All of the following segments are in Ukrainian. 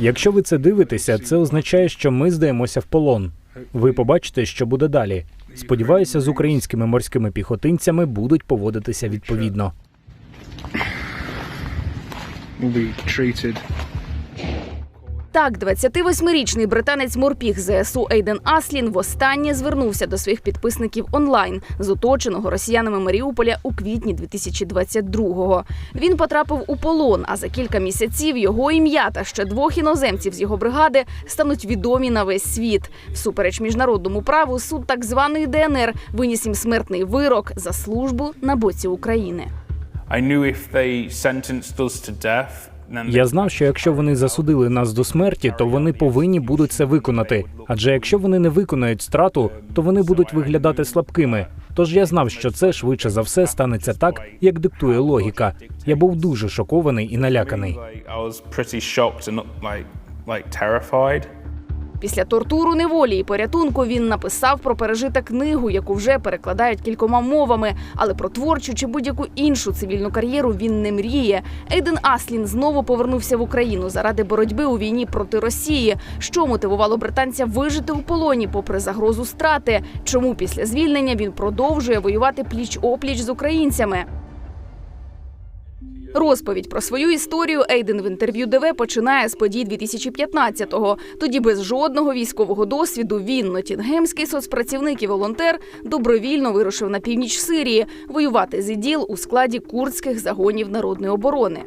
Якщо ви це дивитеся, це означає, що ми здаємося в полон. Ви побачите, що буде далі. Сподіваюся, з українськими морськими піхотинцями будуть поводитися відповідно. Так, 28-річний британець морпіг ЗСУ Ейден Аслін востаннє звернувся до своїх підписників онлайн з оточеного росіянами Маріуполя у квітні 2022-го. Він потрапив у полон. А за кілька місяців його ім'я та ще двох іноземців з його бригади стануть відомі на весь світ. Всупереч міжнародному праву суд так званої ДНР виніс їм смертний вирок за службу на боці України. I knew if they sentenced us to death, Я знав, що якщо вони засудили нас до смерті, то вони повинні будуть це виконати. Адже якщо вони не виконають страту, то вони будуть виглядати слабкими. Тож я знав, що це швидше за все станеться так, як диктує логіка. Я був дуже шокований і наляканий. Після тортуру неволі і порятунку він написав про пережита книгу, яку вже перекладають кількома мовами. Але про творчу чи будь-яку іншу цивільну кар'єру він не мріє. Ейден Аслін знову повернувся в Україну заради боротьби у війні проти Росії. Що мотивувало британця вижити у полоні, попри загрозу страти? Чому після звільнення він продовжує воювати пліч опліч з українцями? Розповідь про свою історію Ейден в інтерв'ю ДВ починає з подій 2015-го. Тоді без жодного військового досвіду він, нотінгемський соцпрацівник і волонтер, добровільно вирушив на північ Сирії воювати з іділ у складі курдських загонів народної оборони.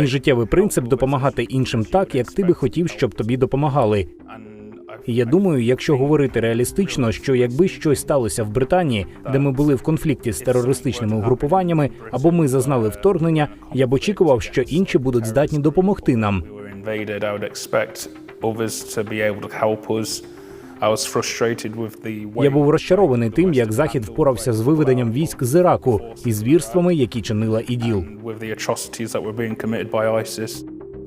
Мій життєвий принцип допомагати іншим так, як ти би хотів, щоб тобі допомагали. І я думаю, якщо говорити реалістично, що якби щось сталося в Британії, де ми були в конфлікті з терористичними угрупуваннями, або ми зазнали вторгнення, я б очікував, що інші будуть здатні допомогти нам. Я був розчарований тим, як захід впорався з виведенням військ з Іраку і звірствами, які чинила іділ.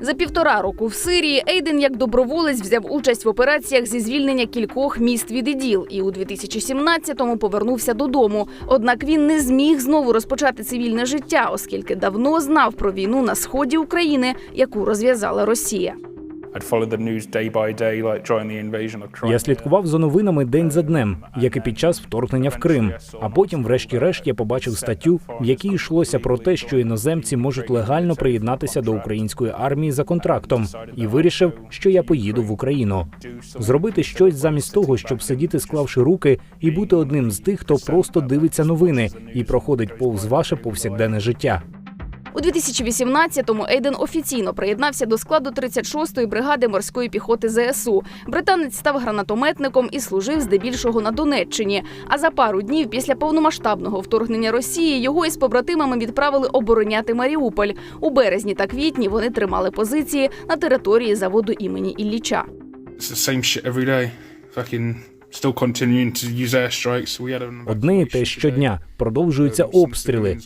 За півтора року в Сирії Ейден як доброволець взяв участь в операціях зі звільнення кількох міст від іділ і у 2017-му повернувся додому. Однак він не зміг знову розпочати цивільне життя, оскільки давно знав про війну на сході України, яку розв'язала Росія. Я слідкував за новинами день за днем, як і під час вторгнення в Крим. А потім, врешті-решт, я побачив статтю, в якій йшлося про те, що іноземці можуть легально приєднатися до української армії за контрактом, і вирішив, що я поїду в Україну. Зробити щось замість того, щоб сидіти, склавши руки, і бути одним з тих, хто просто дивиться новини і проходить повз ваше повсякденне життя. У 2018-му Ейден офіційно приєднався до складу 36-ї бригади морської піхоти ЗСУ. Британець став гранатометником і служив здебільшого на Донеччині. А за пару днів після повномасштабного вторгнення Росії його із побратимами відправили обороняти Маріуполь. У березні та квітні вони тримали позиції на території заводу імені Ілліча. Одне і те щодня продовжуються обстріли.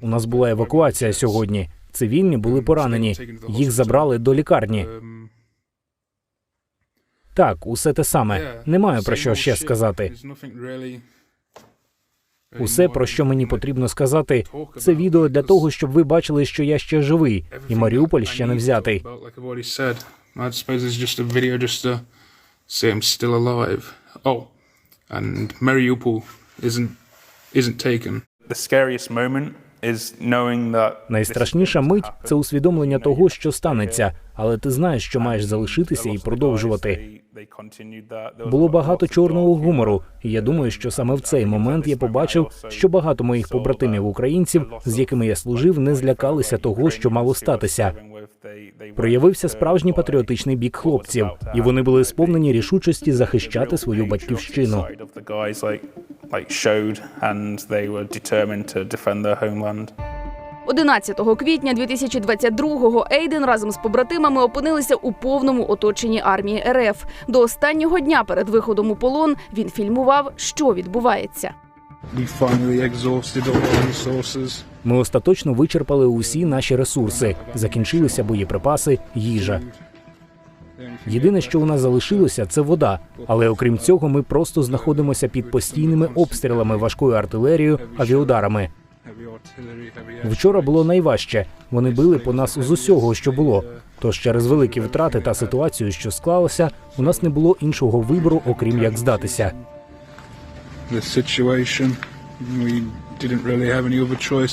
У нас була евакуація сьогодні. Цивільні були поранені. Їх забрали до лікарні. Um, Так, усе те саме. yeah, Не маю про що ще сказати. There's Усе, про що мені потрібно сказати, це відео для того, щоб ви бачили, що я ще живий, і Маріуполь ще не взятий. Still alive. Oh, and Mariupol isn't isn't taken. Найстрашніша мить це усвідомлення того, що станеться, але ти знаєш, що маєш залишитися і продовжувати. Було багато чорного гумору, і я думаю, що саме в цей момент я побачив, що багато моїх побратимів українців, з якими я служив, не злякалися того, що мало статися. Проявився справжній патріотичний бік хлопців, і вони були сповнені рішучості захищати свою батьківщину. 11 квітня 2022-го Ейден разом з побратимами опинилися у повному оточенні армії РФ. До останнього дня перед виходом у полон він фільмував, що відбувається. We finally exhausted all our resources. Ми остаточно вичерпали усі наші ресурси. Закінчилися боєприпаси, їжа. Єдине, що у нас залишилося, це вода. Але окрім цього, ми просто знаходимося під постійними обстрілами важкою артилерією, авіударами. Вчора було найважче. Вони били по нас з усього, що було. Тож через великі втрати та ситуацію, що склалося, у нас не було іншого вибору, окрім як здатися. The situation, we didn't really have any other choice.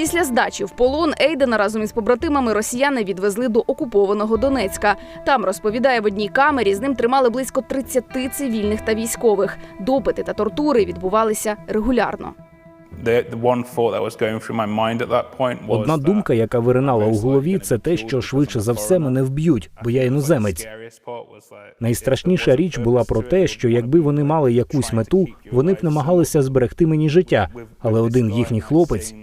Після здачі в полон Ейдена разом із побратимами росіяни відвезли до окупованого Донецька. Там розповідає в одній камері, з ним тримали близько 30 цивільних та військових. Допити та тортури відбувалися регулярно. Одна думка, яка виринала у голові, це те, що швидше за все мене вб'ють, бо я іноземець. Найстрашніша річ була про те, що якби вони мали якусь мету, вони б намагалися зберегти мені життя. Але один їхній хлопець,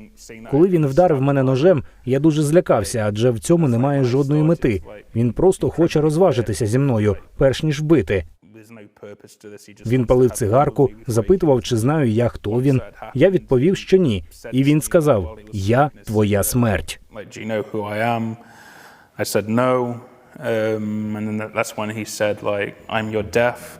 коли він вдарив мене ножем, я дуже злякався, адже в цьому немає жодної мети. Він просто хоче розважитися зі мною, перш ніж вбити. Він палив цигарку, запитував, чи знаю я, хто він. Я відповів, що ні. І він сказав: Я твоя смерть. Um, and then that's when he said, like, I'm your death.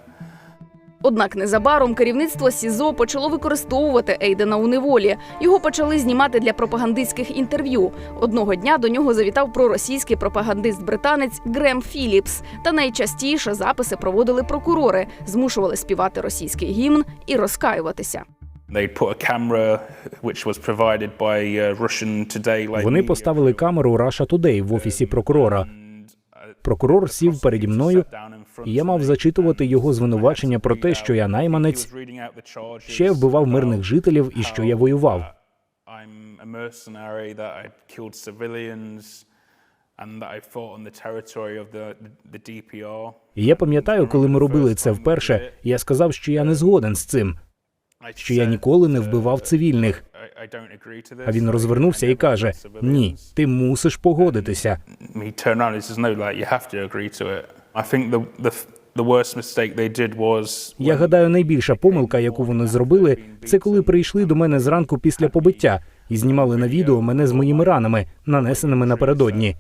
Однак незабаром керівництво СІЗО почало використовувати Ейдена у неволі. Його почали знімати для пропагандистських інтерв'ю. Одного дня до нього завітав проросійський пропагандист-британець Грем Філіпс. Та найчастіше записи проводили прокурори, змушували співати російський гімн і розкаюватися. Uh, Вони поставили камеру Russia Today в офісі прокурора. Прокурор сів переді мною, і я мав зачитувати його звинувачення про те, що я найманець, ще я вбивав мирних жителів і що я воював. І я пам'ятаю, коли ми робили це вперше, я сказав, що я не згоден з цим, що я ніколи не вбивав цивільних. А він розвернувся і каже: Ні, ти мусиш погодитися. Я гадаю, найбільша помилка, яку вони зробили, це коли прийшли до мене зранку після побиття і знімали на відео мене з моїми ранами, нанесеними напередодні.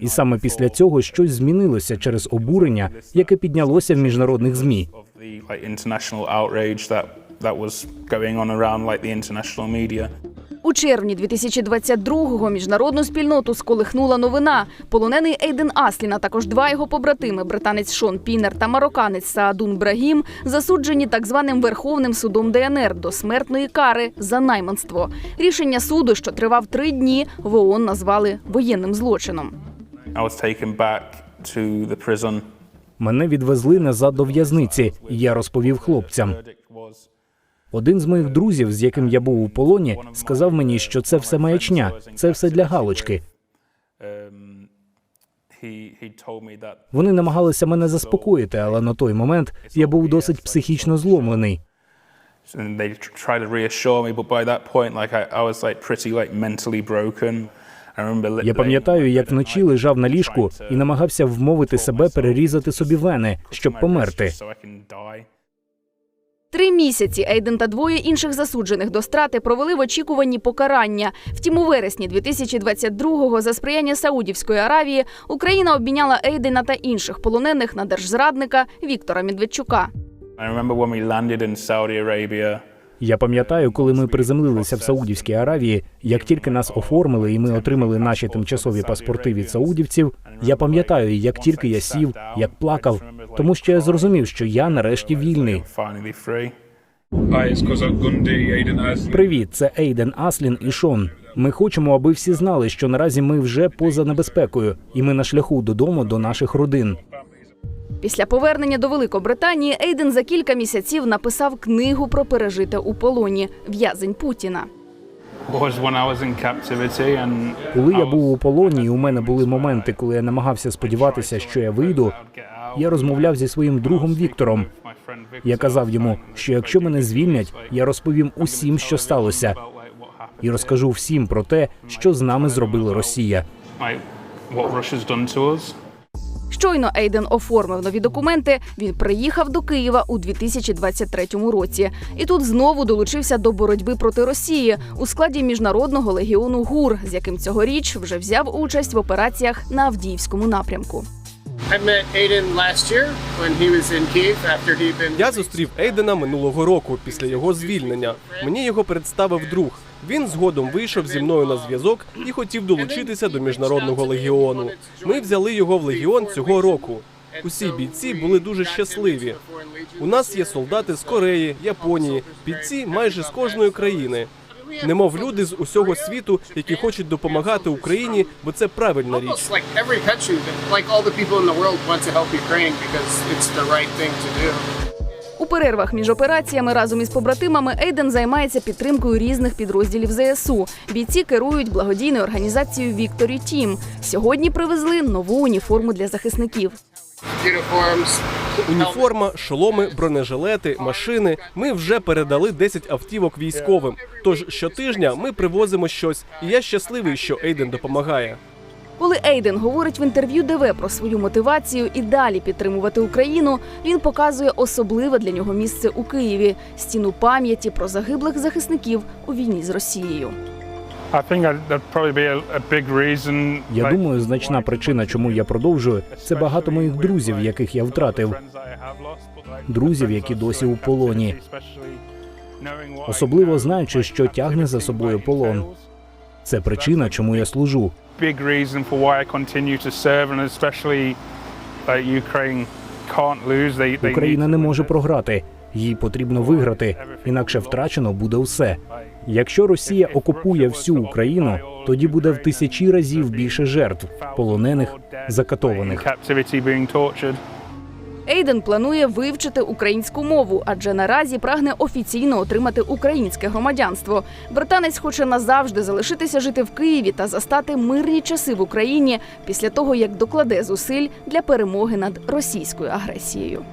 І саме після цього щось змінилося через обурення, яке піднялося в міжнародних змі. That was going on around like the international media. У червні 2022-го міжнародну спільноту сколихнула новина. Полонений Ейден Аслін, а також два його побратими, британець Шон Пінер та марокканець Саадун Брагім, засуджені так званим Верховним судом ДНР до смертної кари за найманство. Рішення суду, що тривав три дні, в ООН назвали воєнним злочином. I was taken back to the prison. Мене відвезли назад до в'язниці, я розповів хлопцям. Один з моїх друзів, з яким я був у полоні, сказав мені, що це все маячня, це все для галочки. Вони намагалися мене заспокоїти, але на той момент я був досить психічно зломлений. Я пам'ятаю, як вночі лежав на ліжку і намагався вмовити себе перерізати собі вени, щоб померти. Три місяці Ейден та двоє інших засуджених до страти провели в очікуванні покарання. Втім, у вересні 2022-го за сприяння Саудівської Аравії Україна обміняла Ейдена та інших полонених на держзрадника Віктора Медведчука. Я пам'ятаю, коли ми приземлилися в Саудівській Аравії, як тільки нас оформили і ми отримали наші тимчасові паспорти від саудівців. Я пам'ятаю, як тільки я сів, як плакав, тому що я зрозумів, що я нарешті вільний. Привіт, це Ейден Аслін і Шон. Ми хочемо, аби всі знали, що наразі ми вже поза небезпекою, і ми на шляху додому до наших родин. Після повернення до Великобританії Ейден за кілька місяців написав книгу про пережите у полоні В'язень Путіна. Коли я був у полоні, і у мене були моменти, коли я намагався сподіватися, що я вийду. Я розмовляв зі своїм другом Віктором. Я казав йому, що якщо мене звільнять, я розповім усім, що сталося, і розкажу всім про те, що з нами зробила Росія. Щойно Ейден оформив нові документи. Він приїхав до Києва у 2023 році, і тут знову долучився до боротьби проти Росії у складі міжнародного легіону ГУР, з яким цьогоріч вже взяв участь в операціях на Авдіївському напрямку. Я зустрів Ейдена минулого року після його звільнення. Мені його представив друг. Він згодом вийшов зі мною на зв'язок і хотів долучитися до міжнародного легіону. Ми взяли його в легіон цього року. Усі бійці були дуже щасливі. У нас є солдати з Кореї, Японії, бійці майже з кожної країни. Немов люди з усього світу, які хочуть допомагати Україні, бо це правильна річ. Like all the people in the world, want to help Ukraine because it's the right thing to do. Перервах між операціями разом із побратимами Ейден займається підтримкою різних підрозділів ЗСУ. Бійці керують благодійною організацією Вікторі Тім. Сьогодні привезли нову уніформу для захисників. Уніформа, шоломи, бронежилети, машини. Ми вже передали 10 автівок військовим. Тож щотижня ми привозимо щось, і я щасливий, що Ейден допомагає. Коли Ейден говорить в інтерв'ю ДВ про свою мотивацію і далі підтримувати Україну, він показує особливе для нього місце у Києві стіну пам'яті про загиблих захисників у війні з Росією. Я думаю, значна причина, чому я продовжую, це багато моїх друзів, яких я втратив. Друзів, які досі у полоні. Особливо знаючи, що тягне за собою полон. Це причина, чому я служу. Big reason for why I continue to serve, and especially that Ukraine can't lose. They, they Україна не може програти. Їй потрібно виграти, інакше втрачено буде все. Якщо Росія окупує всю Україну, тоді буде в тисячі разів більше жертв, полонених, закатованих. Ейден планує вивчити українську мову, адже наразі прагне офіційно отримати українське громадянство. Британець хоче назавжди залишитися жити в Києві та застати мирні часи в Україні після того, як докладе зусиль для перемоги над російською агресією.